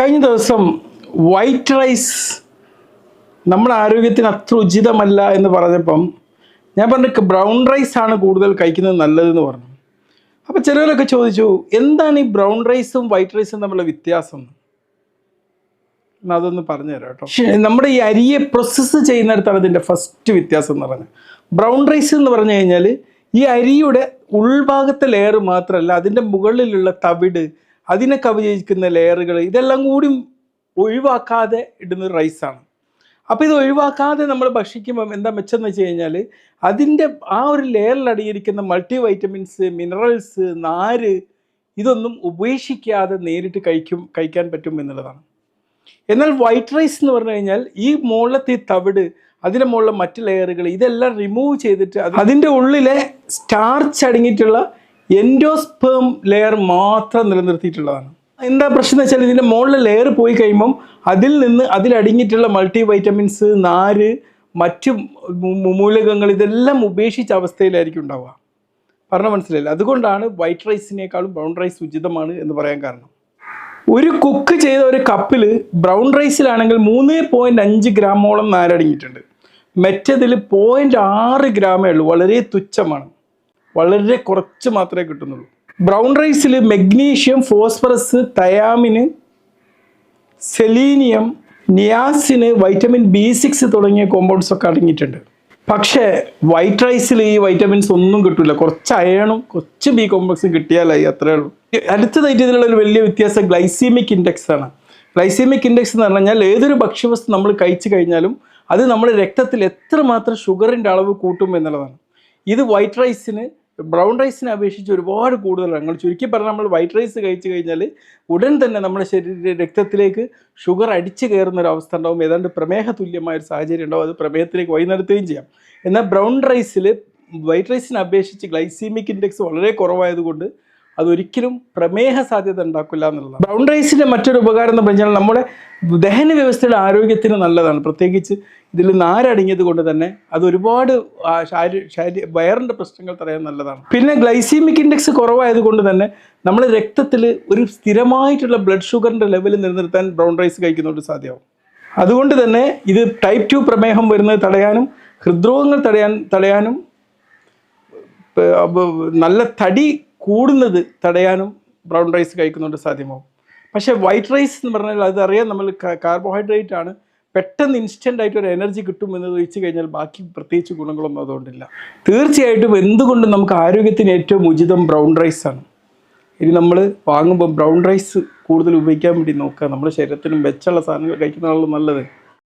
കഴിഞ്ഞ ദിവസം white rice നമ്മുടെ ആരോഗ്യത്തിന് അത്ര ഉചിതമല്ല എന്ന് പറഞ്ഞപ്പം ഞാൻ പറഞ്ഞു ബ്രൗൺ റൈസ് ആണ് കൂടുതൽ കഴിക്കുന്നത് നല്ലതെന്ന് പറഞ്ഞു. അപ്പോൾ ചിലരൊക്കെ ചോദിച്ചു എന്താണ് ഈ ബ്രൗൺ റൈസും വൈറ്റ് റൈസും തമ്മിലുള്ള വ്യത്യാസം? അതൊന്ന് പറഞ്ഞു തരാം കേട്ടോ. നമ്മുടെ ഈ അരിയെ പ്രോസസ്സ് ചെയ്യുന്നിടത്താണ് ഇതിന്റെ ഫസ്റ്റ് വ്യത്യാസം എന്ന് പറഞ്ഞത്. ബ്രൗൺ റൈസ് എന്ന് പറഞ്ഞു കഴിഞ്ഞാൽ ഈ അരിയുടെ ഉൾഭാഗത്തെ ലെയർ മാത്രമല്ല അതിന്റെ മുകളിലുള്ള തവിട് അതിനെ കവചിക്കുന്ന ലെയറുകൾ ഇതെല്ലാം കൂടി ഒഴിവാക്കാതെ ഇടുന്ന റൈസാണ്. അപ്പോൾ ഇത് ഒഴിവാക്കാതെ നമ്മൾ ഭക്ഷിക്കുമ്പം എന്താ മെച്ചം എന്ന് വെച്ച് കഴിഞ്ഞാൽ അതിന്റെ ആ ഒരു ലെയറിൽ അടങ്ങിയിരിക്കുന്ന മൾട്ടി വൈറ്റമിൻസ് മിനറൽസ് നാര് ഇതൊന്നും ഉപേക്ഷിക്കാതെ നേരിട്ട് കഴിക്കും കഴിക്കാൻ പറ്റും എന്നുള്ളതാണ്. എന്നാൽ വൈറ്റ് റൈസ് എന്ന് പറഞ്ഞു കഴിഞ്ഞാൽ ഈ മുകളിലത്തെ തവിട് അതിന്റെ മുകളിലെ മറ്റ് ലെയറുകൾ ഇതെല്ലാം റിമൂവ് ചെയ്തിട്ട് അത് അതിന്റെ ഉള്ളിലെ സ്റ്റാർച്ച് അടങ്ങിയിട്ടുള്ള എൻഡോസ്പേം ലെയർ മാത്രം നിലനിർത്തിയിട്ടുള്ളതാണ്. എന്താ പ്രശ്നം എന്ന് വെച്ചാൽ ഇതിന്റെ മുകളിലെ ലെയർ പോയി കഴിയുമ്പം അതിൽ നിന്ന് അതിലടങ്ങിയിട്ടുള്ള മൾട്ടി വൈറ്റമിൻസ് നാര് മറ്റു മൂലകങ്ങൾ ഇതെല്ലാം ഉപേക്ഷിച്ച അവസ്ഥയിലായിരിക്കും ഉണ്ടാവുക. പറഞ്ഞാൽ മനസ്സിലായില്ല? അതുകൊണ്ടാണ് വൈറ്റ് റൈസിനേക്കാളും ബ്രൗൺ റൈസ് ഉചിതമാണ് എന്ന് പറയാൻ കാരണം. ഒരു കുക്ക് ചെയ്ത ഒരു കപ്പിൽ ബ്രൗൺ റൈസിലാണെങ്കിൽ മൂന്ന് പോയിന്റ് അഞ്ച് ഗ്രാമോളം നാരടങ്ങിയിട്ടുണ്ട്. മറ്റേതിൽ പോയിന്റ് ആറ് ഗ്രാമേ ഉള്ളൂ. വളരെ തുച്ഛമാണ്. വളരെ കുറച്ച് മാത്രമേ കിട്ടുന്നുള്ളൂ. Brown റൈസിൽ magnesium phosphorus thiamine selenium niacin vitamin B six തുടങ്ങിയ കോമ്പൗണ്ട്സ് ഒക്കെ അടങ്ങിയിട്ടുണ്ട്. പക്ഷേ വൈറ്റ് റൈസിൽ ഈ വൈറ്റമിൻസ് ഒന്നും കിട്ടില്ല കുറച്ച് അയണും കുറച്ച് ബി കോംപ്ലക്സും കിട്ടിയാലായി അത്രേ ഉള്ളൂ. അടുത്തതായിട്ട് ഇതിലുള്ള ഒരു വലിയ വ്യത്യാസം ഗ്ലൈസീമിക് ഇൻഡെക്സ് ആണ്. ഗ്ലൈസീമിക് ഇൻഡെക്സ് എന്ന് പറഞ്ഞു കഴിഞ്ഞാൽ ഏതൊരു ഭക്ഷ്യവസ്തു നമ്മൾ കഴിച്ചു കഴിഞ്ഞാലും അത് നമ്മുടെ രക്തത്തിൽ എത്രമാത്രം ഷുഗറിന്റെ അളവ് കൂട്ടും എന്നുള്ളതാണ്. ഇത് വൈറ്റ് റൈസിന് ബ്രൗൺ റൈസിനെ അപേക്ഷിച്ച് ഒരുപാട് കൂടുതലാണ് നമ്മൾ ചുരുക്കി പറഞ്ഞാൽ നമ്മൾ വൈറ്റ് റൈസ് കഴിച്ചു കഴിഞ്ഞാൽ ഉടൻ തന്നെ നമ്മുടെ ശരീര രക്തത്തിലേക്ക് ഷുഗർ അടിച്ചു കയറുന്ന ഒരു അവസ്ഥ ഉണ്ടാവും. ഏതാണ്ട് പ്രമേഹ തുല്യമായ ഒരു സാഹചര്യം ഉണ്ടാവും. അത് പ്രമേഹത്തിലേക്ക് വഴി നടത്തുകയും ചെയ്യാം. എന്നാൽ ബ്രൗൺ റൈസിൽ വൈറ്റ് റൈസിനെ അപേക്ഷിച്ച് ഗ്ലൈസീമിക് ഇൻഡെക്സ് വളരെ കുറവായതുകൊണ്ട് അതൊരിക്കലും പ്രമേഹ സാധ്യത ഉണ്ടാക്കില്ല എന്നുള്ളതാണ്. ബ്രൗൺ റൈസിന്റെ മറ്റൊരു ഉപകാരം എന്ന് പറഞ്ഞാൽ നമ്മുടെ ദഹന വ്യവസ്ഥയുടെ ആരോഗ്യത്തിന് നല്ലതാണ്. പ്രത്യേകിച്ച് ഇതിൽ നാരടങ്ങിയത് കൊണ്ട് തന്നെ അത് ഒരുപാട് ശാരീ വയറിന്റെ പ്രശ്നങ്ങൾ തടയാൻ നല്ലതാണ്. പിന്നെ ഗ്ലൈസീമിക് ഇൻഡെക്സ് കുറവായത് കൊണ്ട് തന്നെ നമ്മൾ രക്തത്തിൽ ഒരു സ്ഥിരമായിട്ടുള്ള ബ്ലഡ് ഷുഗറിന്റെ ലെവൽ നിലനിർത്താൻ ബ്രൗൺ റൈസ് കഴിക്കുന്നതുകൊണ്ട് സാധ്യമാവും. അതുകൊണ്ട് തന്നെ ഇത് ടൈപ്പ് ടു പ്രമേഹം വരുന്നത് തടയാനും ഹൃദ്രോഗങ്ങൾ തടയാൻ തടയാനും നല്ല തടി കൂടുന്നത് തടയാനും ബ്രൗൺ റൈസ് കഴിക്കുന്നതുകൊണ്ട് സാധ്യമാവും. പക്ഷേ വൈറ്റ് റൈസ് എന്ന് പറഞ്ഞാൽ അതറിയാം നമ്മൾ കാർബോഹൈഡ്രേറ്റ് ആണ്. പെട്ടെന്ന് ഇൻസ്റ്റന്റ് ആയിട്ട് ഒരു എനർജി കിട്ടും എന്ന് വെച്ച് കഴിഞ്ഞാൽ ബാക്കി പ്രത്യേകിച്ച് ഗുണങ്ങളൊന്നും അതുകൊണ്ടില്ല. തീർച്ചയായിട്ടും എന്തുകൊണ്ടും നമുക്ക് ആരോഗ്യത്തിന് ഏറ്റവും ഉചിതം ബ്രൗൺ റൈസ് ആണ്? ഇനി നമ്മൾ വാങ്ങുമ്പോൾ ബ്രൗൺ റൈസ് കൂടുതൽ ഉപയോഗിക്കാൻ വേണ്ടി നോക്കുക. നമ്മുടെ ശരീരത്തിനും വെച്ചുള്ള സാധനങ്ങൾ കഴിക്കുന്നതാണല്ലോ നല്ലത്.